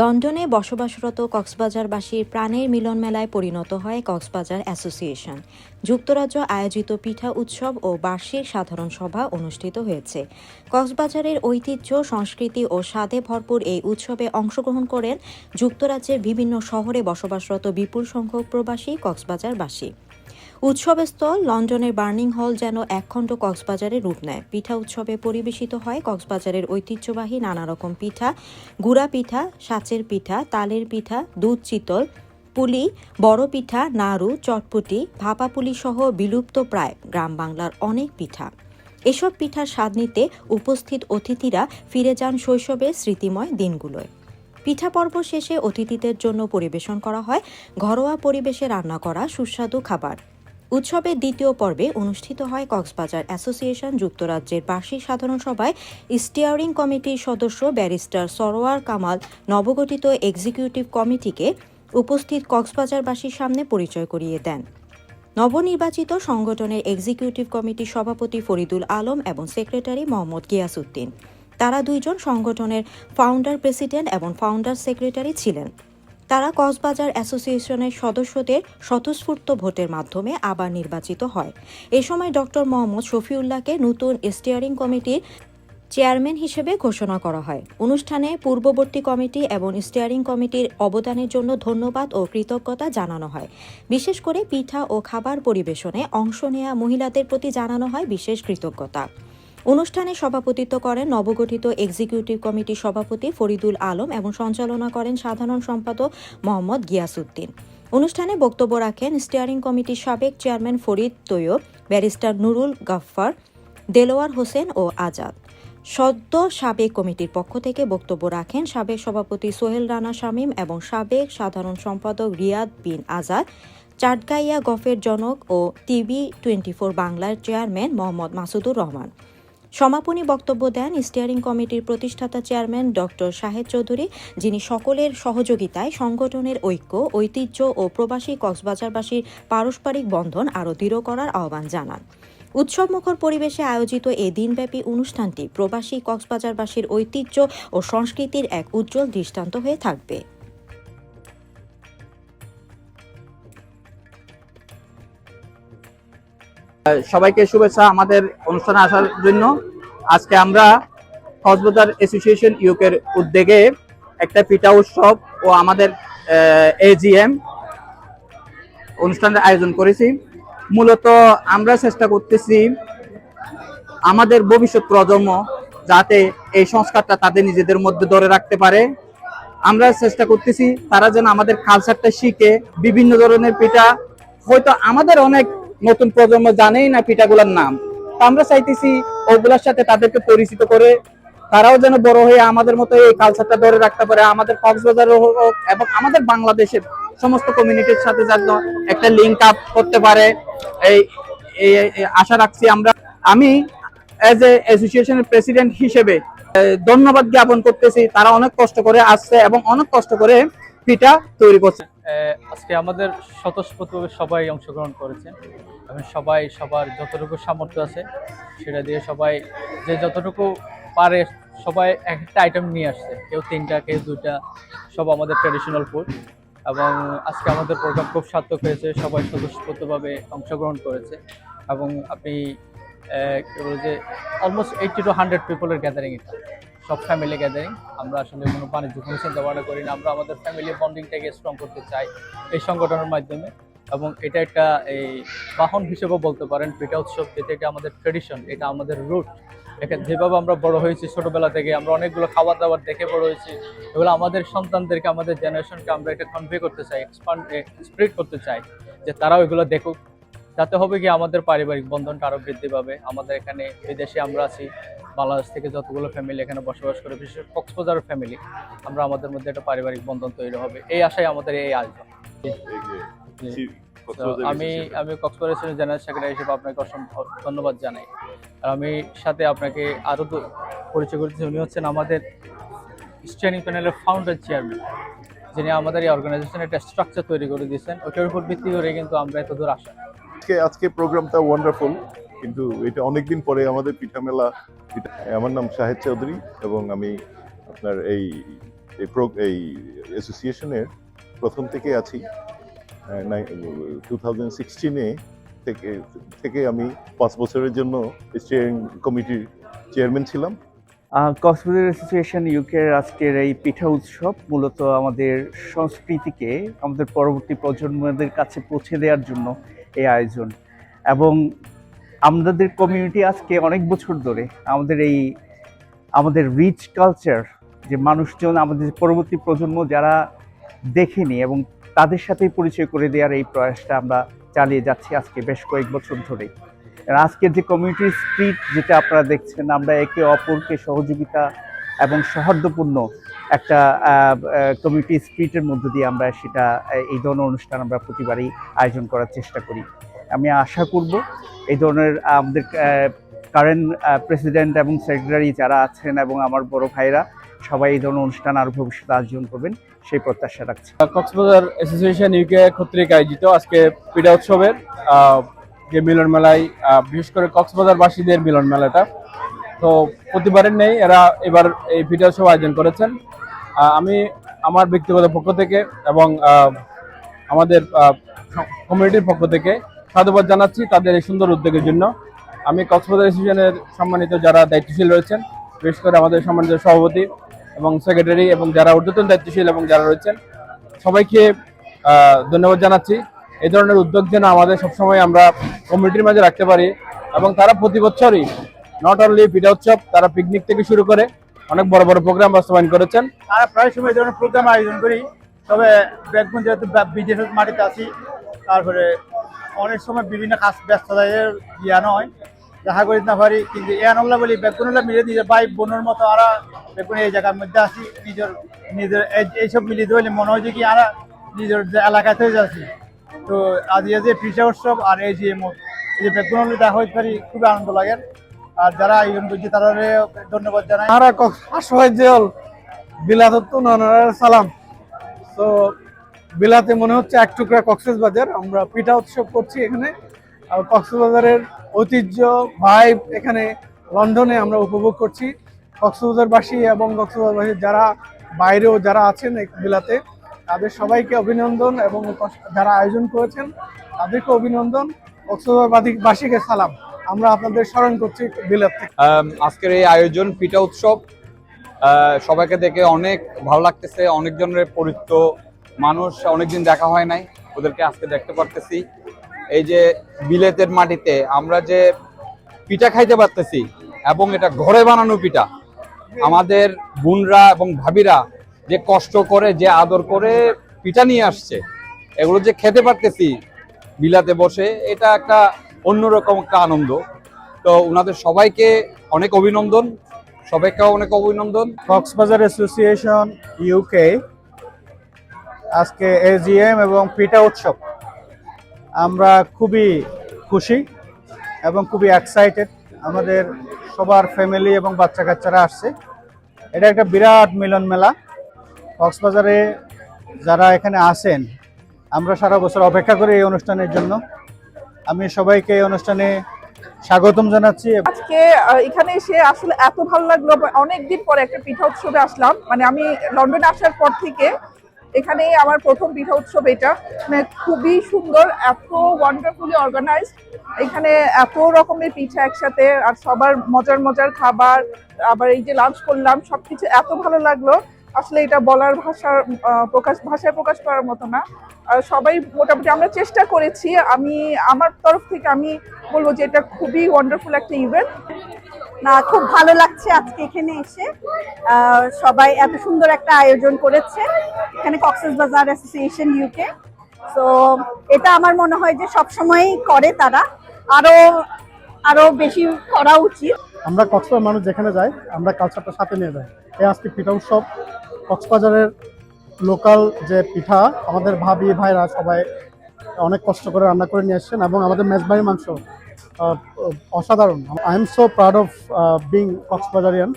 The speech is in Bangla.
লন্ডনে বসবাসরত কক্সবাজারবাসীর প্রাণের মিলন মেলায় পরিণত হয় কক্সবাজার অ্যাসোসিয়েশন। যুক্তরাজ্য আয়োজিত পিঠা উৎসব ও বার্ষিক সাধারণ সভা অনুষ্ঠিত হয়েছে। কক্সবাজারের ঐতিহ্য, সংস্কৃতি ও স্বাদে ভরপুর এই উৎসবে অংশগ্রহণ করেন যুক্তরাজ্যের বিভিন্ন শহরে বসবাসরত বিপুল সংখ্যক প্রবাসী কক্সবাজারবাসী। উৎসবস্থল লন্ডনের বার্নিং হল যেন একখণ্ড কক্সবাজারের রূপ নেয়। পিঠা উৎসবে পরিবেশিত হয় কক্সবাজারের ঐতিহ্যবাহী নানা রকম পিঠা, গুড়া পিঠা, সাচের পিঠা, তালের পিঠা, দুধ চিতল, পুলি, বড় পিঠা, নাড়ু, চটপটি, ভাপা পুলি সহ বিলুপ্ত প্রায় গ্রাম বাংলার অনেক পিঠা। এসব পিঠার স্বাদ নিতে উপস্থিত অতিথিরা ফিরে যান শৈশবের স্মৃতিময় দিনগুলোয়। পিঠা পর্ব শেষে অতিথিদের জন্য পরিবেশন করা হয়। ঘরোয়া পরিবেশে রান্না করা সুস্বাদু খাবার। উৎসবের দ্বিতীয় পর্বে অনুষ্ঠিত হয় কক্সবাজার অ্যাসোসিয়েশন, যুক্তরাজ্যের বার্ষিক সাধারণ সভায় স্টিয়ারিং কমিটির সদস্য ব্যারিস্টার সরোয়ার কামাল নবগঠিত এক্সিকিউটিভ কমিটিকে উপস্থিত কক্সবাজারবাসীর সামনে পরিচয় করিয়ে দেন। নবনির্বাচিত সংগঠনের এক্সিকিউটিভ কমিটির সভাপতি ফরিদুল আলম এবং সেক্রেটারি মোহাম্মদ গিয়াসউদ্দিন। তারা দুইজন সংগঠনের ফাউন্ডার প্রেসিডেন্ট এবং ফাউন্ডার সেক্রেটারি ছিলেন। তারা কক্সবাজার অ্যাসোসিয়েশনের সদস্যদের স্বতঃস্ফূর্ত ভোটের মাধ্যমে আবার নির্বাচিত হয়। এ সময় ডক্টর মোহাম্মদ শফিউল্লাহকে নতুন স্টিয়ারিং কমিটির চেয়ারম্যান হিসেবে ঘোষণা করা হয়। অনুষ্ঠানে পূর্ববর্তী কমিটি এবং স্টিয়ারিং কমিটির অবদানের জন্য ধন্যবাদ ও কৃতজ্ঞতা জানানো হয়। বিশেষ করে পিঠা ও খাবার পরিবেশনে অংশ নেওয়া মহিলাদের প্রতি জানানো হয় বিশেষ কৃতজ্ঞতা। অনুষ্ঠানে সভাপতিত্ব করেন নবগঠিত এক্সিকিউটিভ কমিটির সভাপতি ফরিদুল আলম এবং সঞ্চালনা করেন সাধারণ সম্পাদক মোহাম্মদ গিয়াসউদ্দিন। অনুষ্ঠানে বক্তব্য রাখেন স্টিয়ারিং কমিটির সাবেক চেয়ারম্যান ফরিদ তৈয়ব, ব্যারিস্টার নুরুল গাফফার, দেলোয়ার হোসেন ও আজাদ। সদ্য সাবেক কমিটির পক্ষ থেকে বক্তব্য রাখেন সাবেক সভাপতি সোহেল রানা শামীম এবং সাবেক সাধারণ সম্পাদক রিয়াদ বিন আজাদ, চাটগাইয়া গফের জনক ও টিভি টোয়েন্টি ফোর বাংলার চেয়ারম্যান মোহাম্মদ মাসুদুর রহমান। সমাপনী বক্তব্য দেন স্টিয়ারিং কমিটির প্রতিষ্ঠাতা চেয়ারম্যান ডক্টর শাহেদ চৌধুরী, যিনি সকলের সহযোগিতায় সংগঠনের ঐক্য, ঐতিহ্য ও প্রবাসী কক্সবাজারবাসীর পারস্পরিক বন্ধন আরও দৃঢ় করার আহ্বান জানান। উৎসবমুখর পরিবেশে আয়োজিত এই দিনব্যাপী অনুষ্ঠানটি প্রবাসী কক্সবাজারবাসীর ঐতিহ্য ও সংস্কৃতির এক উজ্জ্বল দৃষ্টান্ত হয়ে থাকবে। সবাইকে শুভেচ্ছা আমাদের অনুষ্ঠানে আসার জন্য। আজকে আমরা কক্সবাজার অ্যাসোসিয়েশন ইউকের উদ্যোগে একটা পিঠা উৎসব ও আমাদের এজিএম অনুষ্ঠানের আয়োজন করেছি। মূলত আমরা চেষ্টা করতেছি আমাদের ভবিষ্যৎ প্রজন্ম যাতে এই সংস্কারটা তাদের নিজেদের মধ্যে ধরে রাখতে পারে। আমরা চেষ্টা করতেছি তারা যেন আমাদের কালচারটা শিখে, বিভিন্ন ধরনের পিঠা, হয়তো আমাদের অনেক নতুন প্রজন্ম জানেই না পিঠাগুলোর নাম। আমরা চাইতেছি ওগুলার সাথে তাদেরকে পরিচিত করে তারাও যেন বড় হয়ে আমাদের মতো এই কালচারটা ধরে রাখতে পারে, আমাদের কক্সবাজার হোক এবং আমাদের বাংলাদেশের সমস্ত কমিউনিটির সাথে যেন একটা লিঙ্ক আপ করতে পারে। এই আশা রাখছি আমরা। আমি এজ এ অ্যাসোসিয়েশনের প্রেসিডেন্ট হিসেবে ধন্যবাদ জ্ঞাপন করতেছি। তারা অনেক কষ্ট করে আসছে এবং অনেক কষ্ট করে পিঠা তৈরি করছে। আজকে আমাদের স্বতঃস্ফূর্তভাবে সবাই অংশগ্রহণ করেছে এবং সবাই সবার যতটুকু সামর্থ্য আছে সেটা দিয়ে সবাই যে যতটুকু পারে সবাই এক একটা আইটেম নিয়ে আসছে। কেউ তিনটা, কেউ দুইটা, সব আমাদের ট্র্যাডিশনাল ফুড এবং আজকে আমাদের প্রোগ্রাম খুব সার্থক হয়েছে, সবাই স্বতঃস্ফূর্তভাবে অংশগ্রহণ করেছে। এবং আপনি কি বলে যে অলমোস্ট এইটটি টু হান্ড্রেড পিপলের গ্যাদারিং এটা। সব ফ্যামিলি গ্যাদারিং আমরা আসলে কোনো বাণিজ্য কোনো চিন্তা করি না। আমরা আমাদের ফ্যামিলি বন্ডিংটাকে স্ট্রং করতে চাই এই সংগঠনের মাধ্যমে। এবং এটা একটা এই বাহন হিসেবেও বলতে পারেন, পিঠা উৎসব যেটা এটা আমাদের ট্রেডিশন এটা আমাদের রুট এখানে যেভাবে আমরা বড় হয়েছি ছোটবেলা থেকে, আমরা অনেকগুলো খাবার দাবার দেখে বড় হয়েছি, এগুলো আমাদের সন্তানদেরকে, আমাদের জেনারেশনকে আমরা এটা কনভে করতে চাই এক্সপান্ড স্প্রেড করতে চাই, যে তারাও এগুলো দেখুক। তাতে হবে কি আমাদের পারিবারিক বন্ধনটা আরও বৃদ্ধি পাবে। আমাদের এখানে বিদেশে আমরা আছি বাংলাদেশ থেকে যতগুলো ফ্যামিলি এখানে বসবাস করে বিশেষ কক্সবাজার ফ্যামিলি আমরা আমাদের মধ্যে একটা পারিবারিক বন্ধন তৈরি হবে। এই আশায় আমাদের এই আয়োজন। আমি আমি কক্সবাজার জেনারেল সেক্রেটারি হিসেবে আপনাকে অসংখ্য ধন্যবাদ জানাই। আর আমি সাথে আপনাকে আরও পরিচয় করতেছি উনি হচ্ছেন আমাদের স্ট্যান্ডিং প্যানেলের ফাউন্ডার চেয়ারম্যান যিনি আমাদের এই অর্গানাইজেশনের একটা স্ট্রাকচার তৈরি করে দিয়েছেন। ওটার উপর ভিত্তি করে কিন্তু আমরা এত দূর আসা। আজকে আজকে প্রোগ্রামটা ওয়ান্ডারফুল কিন্তু এটা অনেকদিন পরে আমাদের পিঠা মেলা আমার নাম শাহেদ চৌধুরী এবং আমি আপনার এই এই এই অ্যাসোসিয়েশনের প্রথম থেকে আছি। টু থাউজেন্ড সিক্সটিনে থেকে থেকে আমি পাঁচ বছরের জন্য স্টিয়ারিং কমিটির চেয়ারম্যান ছিলাম। কক্সবাজার অ্যাসোসিয়েশন ইউকের আজকের এই পিঠা উৎসব মূলত আমাদের সংস্কৃতিকে, আমাদের পরবর্তী প্রজন্মদের কাছে পৌঁছে দেওয়ার জন্য এই আয়োজন। এবং আমাদের কমিউনিটি আজকে অনেক বছর ধরে আমাদের এই, আমাদের রিচ কালচার যে মানুষজন আমাদের পরবর্তী প্রজন্ম যারা দেখেনি এবং তাদের সাথেই পরিচয় করে দেওয়ার এই প্রয়াসটা আমরা চালিয়ে যাচ্ছি আজকে বেশ কয়েক বছর ধরে। আজকের যে কমিউনিটি স্পিরিট যেটা আপনারা দেখছেন, আমরা একে অপরকে সহযোগিতা এবং সৌহার্দ্যপূর্ণ একটা কমিউনিটি স্পিরিটের মধ্য দিয়ে আমরা সেটা এই ধরনের অনুষ্ঠান আমরা প্রতিবারই আয়োজন করার চেষ্টা করি। আমি আশা করব এই ধরনের আমাদের কারেন্ট প্রেসিডেন্ট এবং সেক্রেটারি যারা আছেন এবং আমার বড় ভাইরা সবাই এই ধরনের অনুষ্ঠান আরও ভবিষ্যতে আয়োজন করবেন, সেই প্রত্যাশা রাখছি। কক্সবাজার অ্যাসোসিয়েশন ইউকে কর্তৃক আয়োজিত আজকে পিঠা উৎসবের যে মিলন মেলায় বিশেষ করে কক্সবাজারবাসীদের মিলন মেলাটা তো প্রতিবারের নেই, এরা এবার এই পিঠা উৎসব আয়োজন করেছেন। আমি আমার ব্যক্তিগত পক্ষ থেকে এবং আমাদের কমিউনিটির পক্ষ থেকে সাধুবাদ জানাচ্ছি তাদের এই সুন্দর উদ্যোগের জন্য। আমি কক্সবাজার অ্যাসোসিয়েশনের সম্মানিত যারা দায়িত্বশীল রয়েছেন, বিশেষ করে আমাদের সম্মানিত সভাপতি এবং সেক্রেটারি এবং যারা ঊর্ধ্বতন দায়িত্বশীল এবং যারা রয়েছেন, সবাইকে ধন্যবাদ জানাচ্ছি। এই ধরনের উদ্যোগ যেন আমাদের সবসময় আমরা কমিউনিটির মাঝে রাখতে পারি এবং তারা প্রতি বছরই নট অনলি পিঠা উৎসব তারা পিকনিক থেকে শুরু করে অনেক বড় বড় প্রোগ্রাম বাস্তবায়ন করেছেন। আমরা প্রায় সময় ধরনের প্রোগ্রাম আয়োজন করি। তবে ব্যাকবন যেহেতু বা- বিদেশের মাটিতে আছি, তারপরে অনেক সময় বিভিন্ন কাজ ব্যস্ততায় ইয়া নয়। দেখা করি না পারি, কিন্তু ইয়ানল্লা বলি বেগুনল্লা মিলে নিজের ভাই বোনের মতো আরা বেগুন এই জায়গার মধ্যে আছি, নিজের নিজের এই- এইসব মিলিত হইলে মনে হয় যে কি আরা নিজের যে এলাকাতে যাচ্ছি তো আজ যে পিঠা উৎসব আর এই যে এই যে বেগুনল্লা দেখা হইতে পারি, খুবই আনন্দ লাগে। আর যারা আয়োজন করছে তারা ধন্যবাদ জানাই। আমরা আসল বিলাতত্ব ননার সালাম। তো বিলাতে মনে হচ্ছে এক টুকরা কক্সেস বাজার আমরা পিঠা উৎসব করছি এখানে। আর কক্সবাজারের ঐতিহ্য ভাইব এখানে লন্ডনে আমরা উপভোগ করছি। কক্সবাজারবাসী এবং কক্সবাজারবাসী যারা বাইরেও যারা আছেন বিলাতে, তাদের সবাইকে অভিনন্দন এবং যারা আয়োজন করেছেন, তাদেরকে অভিনন্দন। কক্সবাজারবাসীকে সালাম। আমরা আপনাদের স্মরণ করছি থেকে। আজকের এই আয়োজন, পিঠা উৎসব সবাইকে দেখে অনেক ভালো লাগতেছে, অনেকজনের পরিচিত মানুষ অনেকদিন দেখা হয় নাই, ওদেরকে আজকে দেখতে পারতেছি। এই যে বিলেতের মাটিতে আমরা যে পিঠা খাইতে পারতেছি এবং এটা ঘরে বানানো পিঠা, আমাদের বোনরা এবং ভাবিরা যে কষ্ট করে, যে আদর করে পিঠা নিয়ে আসছে, এগুলো যে খেতে পারতেছি বিলাতে বসে, এটা একটা অন্যরকম একটা আনন্দ। তো ওনাদের সবাইকে অনেক অভিনন্দন। সবাইকে অনেক অভিনন্দন। কক্সবাজার অ্যাসোসিয়েশন ইউকে আজকে এজিএম এবং পিঠা উৎসব। আমরা খুবই খুশি এবং খুবই এক্সাইটেড আমাদের সবার ফ্যামিলি এবং বাচ্চা কাচ্চারা আসছে। এটা একটা বিরাট মিলন মেলা। কক্সবাজারে যারা এখানে আসেন, আমরা সারা বছর অপেক্ষা করি এই অনুষ্ঠানের জন্য। আমি সবাইকে অনুষ্ঠানে স্বাগতম জানাচ্ছি। আজকে এখানে এসে আসলে এত ভালো লাগল অনেকদিন পরে একটা পিঠা উৎসবে আসলাম। মানে আমি লন্ডনে আসার পর থেকে এখানে আমার প্রথম পিঠা উৎসব এটা। মানে খুবই সুন্দর, এত ওয়ান্ডারফুলি অর্গানাইজড এখানে এত রকমের পিঠা একসাথে, আর সবার মজার মজার খাবার, আবার এই যে লাঞ্চ করলাম, সবকিছু এত ভালো লাগল। আসলে এটা বলার ভাষার প্রকাশ, ভাষায় প্রকাশ করার মতো না। সবাই মোটামুটি আমরা চেষ্টা করেছি। আমি, আমার তরফ থেকে আমি বলব যে এটা খুবই ওয়ান্ডারফুল একটা ইভেন্ট না, খুব ভালো লাগছে আজকে এখানে এসে। সবাই এত সুন্দর একটা আয়োজন করেছে। এখানে কক্সেস বাজার অ্যাসোসিয়েশন ইউকে তো এটা আমার মনে হয় যে সবসময়ই করে তারা। আরও আরও বেশি করা উচিত। আমরা কক্সবাজার মানুষ যেখানে যাই, আমরা কালচারটা সাথে নিয়ে যাই। এই আজকে পিঠা উৎসব কক্সবাজারের লোকাল যে পিঠা, আমাদের ভাবি ভাইরা সবাই অনেক কষ্ট করে রান্না করে নিয়ে আসছেন এবং আমাদের মেজবাড়ি মাংস অসাধারণ। I am so proud of being Coxsbazarian